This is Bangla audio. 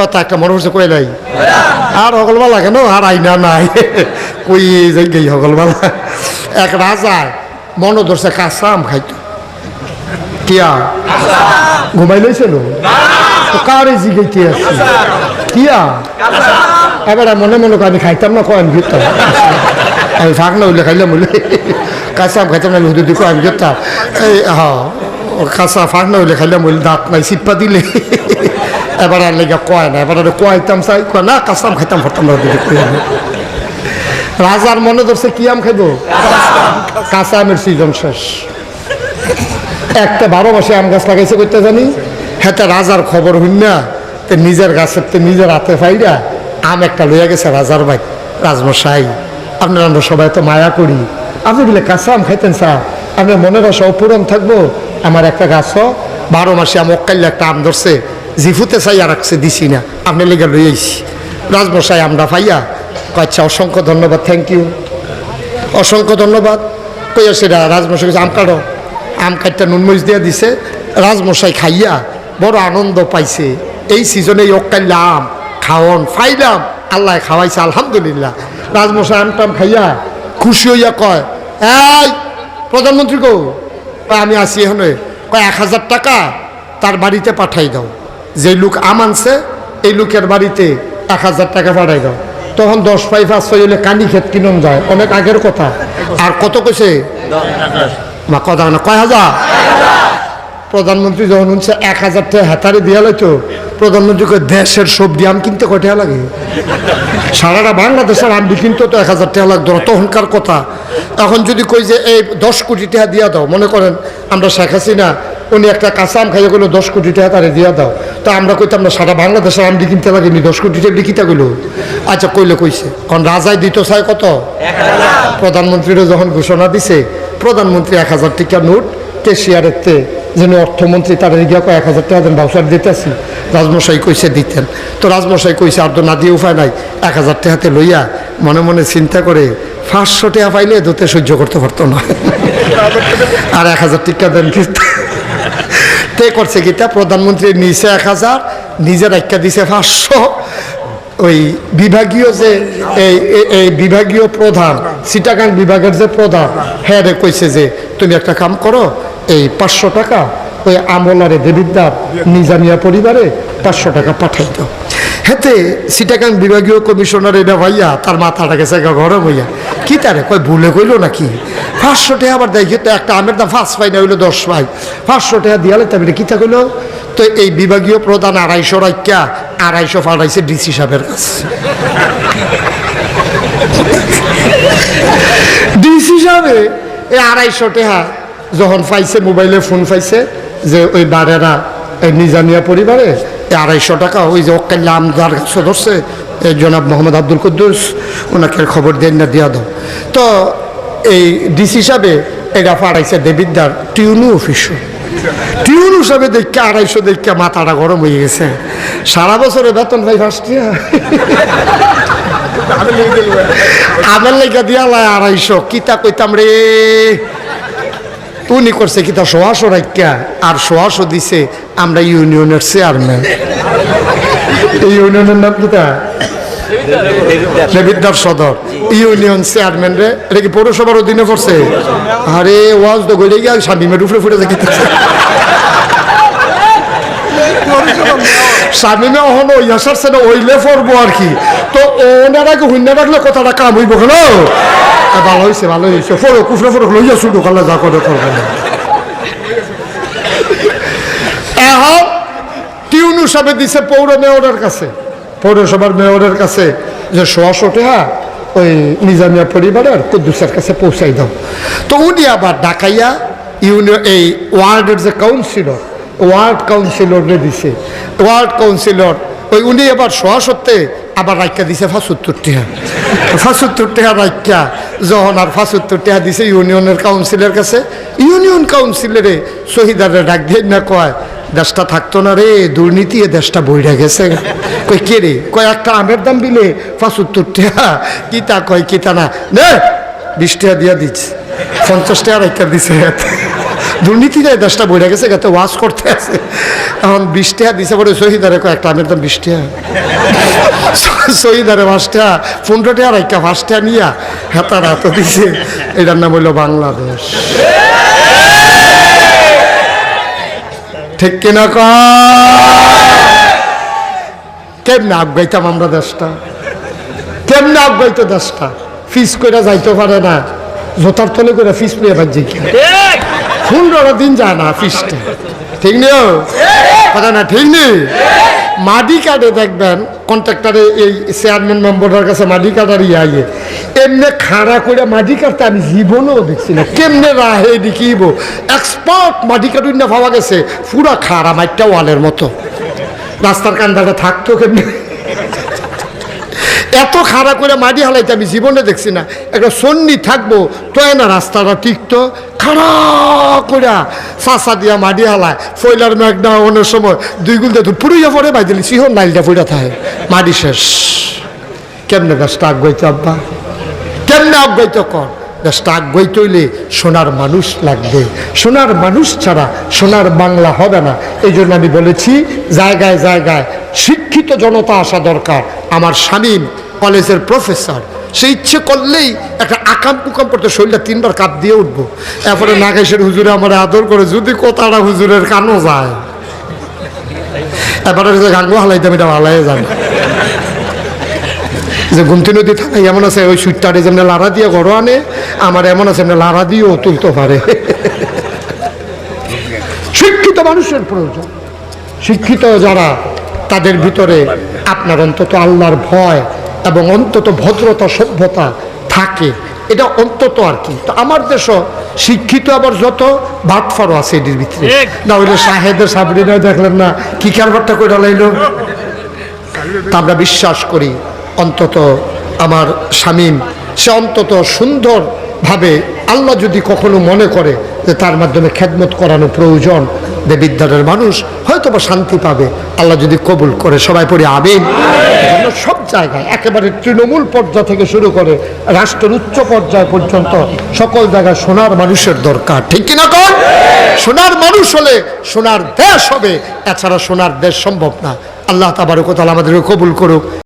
কথা একটা মনে হচ্ছে কইলাই আর হগলবালা কেন? আর আইনা নাই। কই যাই গেই হগলবালা এক রাজা মনে ধরছে কাঁচা আম খাইতো। কিয়া? ঘুমাই লইছিল কারে জিগাইতে আসছি কিয়া? এবার মনে মনে আমি খাইতাম না, কয় আমি আমি ফাঁক না হইলে খাইলাম বলে। কাঁচা আম খাইতাম না হুদু দিকে আমি এই হ্যাঁ কাঁচা ফাঁক না হইলে খাইলাম বলে দাঁত নাই সিটপা দিলে এবার আর লেগে কয় না এবার আর কয়তাম চাই কয় না কাঁচা আম খাইতাম ফরতাম না। রাজার মনে ধরছে কি আম খাইব কাঁচা আমের সিজন শেষ একটা বারো মাসে আম গাছ লাগাইছে করতে জানি হ্যাঁ রাজার খবর হইন না তে নিজের গাছের তে নিজের হাতে ফাইরা আম একটা লইয়া গেছে রাজার ভাই রাজমশাই আপনার আমরা সবাই তো মায়া করি আপনি বলে কাঁচা আম খাইতেন স্যার আপনার মনের আশা অপূরণ থাকব আমার একটা গাছ বারো মাসে আম অক্কাইলে একটা আম ধরছে, জিফুতে চাই আর রাখছে, দিছি না। আপনি লেগে লইয়াইছি রাজমশাই আমরা ফাইয়া আচ্ছা অসংখ্য ধন্যবাদ থ্যাংক ইউ অসংখ্য ধন্যবাদ। কইয়া সেটা রাজমশাই আম কাটো। আম কাটটা নুনমরিচ দিয়ে দিছে। রাজমশাই খাইয়া বড় আনন্দ পাইছে। এই সিজনে এই অক্কাল্লা আম খাওয়ন ফাইলাম আল্লাহ খাওয়াইছে, আলহামদুলিল্লাহ। রাজমশাই আম টাম খাইয়া খুশি হইয়া কয়, এই, প্রধানমন্ত্রী কো কয়, আমি আসি এখানে। কয় এক হাজার টাকা তার বাড়িতে পাঠাই দাও। যে লোক আম আনছে এই লোকের বাড়িতে এক হাজার টাকা পাঠাই দাও। তখন দশ পাই পাঁচ ছয় হলে কানি খেত কিনন যায়। অনেক আগের কথা। আর কত কইছে? মা কথা না কয় হাজার? প্রধানমন্ত্রী যখন হচ্ছে এক হাজার টাকা হাতারে দিয়া লাইতো প্রধানমন্ত্রীকে দেশের সবজি আম কিনতে কয় টাকা লাগে? সারাটা বাংলাদেশের আম কিনতে তো এক হাজার টাকা লাগতো না তখনকার কথা। এখন যদি কই যে এই দশ কোটি টাকা দিয়া দাও মনে করেন আমরা শেখ হাসিনা উনি একটা কাঁচা আম খাইয়ে গেলো দশ কোটি টাকা তারে দিয়া দাও তো আমরা কইতাম না সারা বাংলাদেশের আম কিনতে লাগেনি দশ কোটি টাকা লিখিতা গেলো আচ্ছা কইলে কইছে। কারণ রাজাই দিত চাই কত? প্রধানমন্ত্রীরও যখন ঘোষণা দিছে প্রধানমন্ত্রী এক হাজার টাকা নোট কেশিয়ারের তে যেন অর্থমন্ত্রী তার গিয়া কয় এক হাজার টাকা দেন বাউসার দিতেছি। রাজমশাই কইসে দিতেন। তো রাজমশাই কইছে, আর তো না দিয়ে উপায় নাই। এক হাজার টাকাতে লইয়া মনে মনে চিন্তা করে পাঁচশো টাকা পাইলে দোতে সহ্য করতে পারতো না। আর এক হাজার টাকা দেন তে করছে কিটা প্রধানমন্ত্রী নিচে এক হাজার নিজের একটা দিছে পাঁচশো। ওই বিভাগীয় যে এই, এই- বিভাগীয় প্রধান সিটাগাং বিভাগের যে প্রধান হ্যাঁ রে কইছে যে, তুমি একটা কাম করো, এই পাঁচশো টাকা ওই আমলারে দেবিদ্দার নিজামিয়া পরিবারে পাঁচশো টাকা পাঠাই দাও। হেতে সিটাগাং বিভাগীয় কমিশনার এটা ভাইয়া, তার মাথাটা গেছে গরম হইয়া। কি তারে কয়, ভুলে কইলো নাকি? পাঁচশো টাকা আবার দেখি তো একটা আমের দাম ফার্স্ট পাই না, হইল দশ পাই পাঁচশো টাকা দিয়ালে তারপরে কি তা কইলো? তো এই বিভাগীয় প্রধান আড়াইশো রাখা আড়াইশো ফাড়াইছে ডিসি সাহেবের কাছে। ডিসি সাহেবে এই আড়াইশো টেহা যখন পাইছে, মোবাইলে ফোন পাইছে যে ওই বারেরা, এই নিজামিয়া পরিবারে এই আড়াইশো টাকা, ওই যে অকাল্লা আমদার কাছে ধরছে জনাব মোহাম্মদ আব্দুল কুদ্দুস, ওনাকে খবর দেন না, দিয়া দাও। তো এই ডিসি সাহেবে এটা পাঠাইছে দেবিদ্দার টিউনু অফিসও টিউন হিসাবে দেখে, আড়াইশো দেখে মাথাটা গরম হয়ে গেছে। সারা বছরে বেতন ভাই ফার্স্ট আমার লেগে দিয়া লাই আড়াইশো, কিতা কইতাম রে? উনি করছে কিতা, সোয়াশো রাখা আর সোয়াশো দিছে, আমরা ইউনিয়নের চেয়ারম্যান ইউনিয়নের নাম কিতা? দেবিদ্দার সদর। ইউনিয়ন চেয়ারম্যান রে, এটা কি পৌরসভার অধীনে পড়ছে? আরে, ওয়াজ তো গড়ে গিয়া স্বামীমের উপরে ফুটে দেখি স্বামীমে ওইলে পড়ব আর কি। তো ওনারাকে হুন্য রাখলে কথাটা কাম হইব কেন? ভালো হয়েছে ভালো হয়েছে ফোরো কুফরে ফোরো লইয়া শুধু কালে যা করে করবে এখন টিউনু সাহেব দিছে পৌর মেয়রের কাছে। পৌরসভার মেয়রের কাছে যে সোয়াশো টাকা ওই নিজামিয়া পরিবারের কুদ্দুসের কাছে পৌঁছাই দাও। তো উনি আবার ডাকাইয়া ইউনিয়ন, এই ওয়ার্ডের যে কাউন্সিলর, ওয়ার্ড কাউন্সিলরে দিছে। ওয়ার্ড কাউন্সিলর, ওই উনি আবার সত্ত্বে আবার রাইকা দিছে ফাঁসুত্তর টাকা ফাঁসুত্তর টাকা রাইকা যখন আর ফাঁসুত্তর টাকা দিছে ইউনিয়নের কাউন্সিলের কাছে, ইউনিয়ন কাউন্সিলরে শহীদারে ডাক দিয়ে না কয় দেশটা থাকতো না রে, দুর্নীতি, এ দেশটা বইরা গেছে। কই কে রে? কয় একটা আমের দাম দিলে পাঁচত্তর টাকা? কিতা কয়, কিতা না? নে, বিশ টাকা দিয়া দিচ্ছে পঞ্চাশ টাকা রেখা দিছে। দুর্নীতি যায় দশটা বইটা গেছে গেতে ওয়াশ করতে আছে। এখন বিশ টাকা দিছে পরে শহীদারে কয়েকটা আমের দাম বিশ টাকা। শহীদারে পাঁচ টাকা, পনেরো টাকা রাইকা পাঁচ টাকা নিয়া হেতার এত দিছে। এটার নাম হইল বাংলাদেশ। ঠিক কিনা কেমনে আগাইতাম আমরা দেশটা? কেমনে আগাইতো দেশটা? ফিস করে যাইতে পারে না। জোতার তলে করে ফিস পেয়ে পাচ্ছি পনেরো দিন যায় না ফিসটা। ঠিক নেই কথা না, ঠিক নেই মাটি কার্ডে দেখবেন কন্ট্রাক্টারে এই চেয়ারম্যান মেম্বারের কাছে মাডি কাটার ইয়ে আইয়ে এমনি খাড়া করে মাডি কাটতে আমি জীবনেও দেখছি না। কেমনে রাহে দেখিব? এক্সপার্ট মাডি কাটুন না পাওয়া গেছে, পুরা খাড়া মাইটটা ওয়ালের মতো। রাস্তার কান্দাটা থাকতো কেমনি? এত খাড়া করে মাটি হালাইতে আমি জীবনে দেখছি না। একটা সন্নি থাকব তো না রাস্তাটা টিকতো। খাড়া করে চাষা দিয়া মাটি হালায়, ফয়লার মেঘনা অনেক সময় দুই গুলতে তো পুরুইয়া পরে বাই দিলি সিহন নাইলটা ফুটা থাকে। মাটি শেষ। কেমনে গাছটা আগাইতে আব্বা? কেমনে আগাইত কর? গাছটা আগাইতে হইলে সোনার মানুষ লাগবে। সোনার মানুষ ছাড়া সোনার বাংলা হবে না। এই জন্য আমি বলেছি, জায়গায় জায়গায় শিক্ষিত জনতা আসা দরকার। আমার স্বামী কলেজের প্রফেসর, সে ইচ্ছে করলেই একটা আকাম কুকাম করতে শরীরটা তিনবার কাপ দিয়ে উঠবো। এরপরে নাগেশের হুজুরে আমার আদর করে যদি কোথাটা হুজুরের কানও যায়। এবারে গাঙ্গো হালাইতে এটা হালাই যাবে যে গুমতি নদী থাকে এমন আছে ওই সুইটটারে যেমন লাড়া দিয়ে গড় আনে আমার এমন আছে এমনি লাড়া দিয়েও তুলতে পারে। শিক্ষিত মানুষের প্রয়োজন। শিক্ষিত যারা তাদের ভিতরে আপনার অন্তত আল্লাহর ভয় এবং অন্তত ভদ্রতা সভ্যতা থাকে। এটা অন্তত আর কি। তো আমার দেশও শিক্ষিত আবার যত ভাটফারও আছে এটির ভিতরে। না হইলে সাহেদের সাবরিনা দেখলেন না কি কারবারটা করে লাইলো? তা আমরা বিশ্বাস করি। অন্তত আমার স্বামীন সে অন্তত সুন্দরভাবে আল্লাহ যদি কখনো মনে করে যে তার মাধ্যমে খেদমত করানো প্রয়োজন, যে বিদ্যারের মানুষ হয়তো বা শান্তি পাবে। আল্লাহ যদি কবুল করে, সবাই পড়ে আবেন সব জায়গায়, একেবারে তৃণমূল পর্যায় থেকে শুরু করে রাষ্ট্রের উচ্চ পর্যায় পর্যন্ত সকল জায়গায় সোনার মানুষের দরকার। ঠিক কিনা কর সোনার মানুষ হলে সোনার দেশ হবে, এছাড়া সোনার দেশ সম্ভব না। আল্লাহ তাবারকতাল আমাদেরকে কবুল করুক।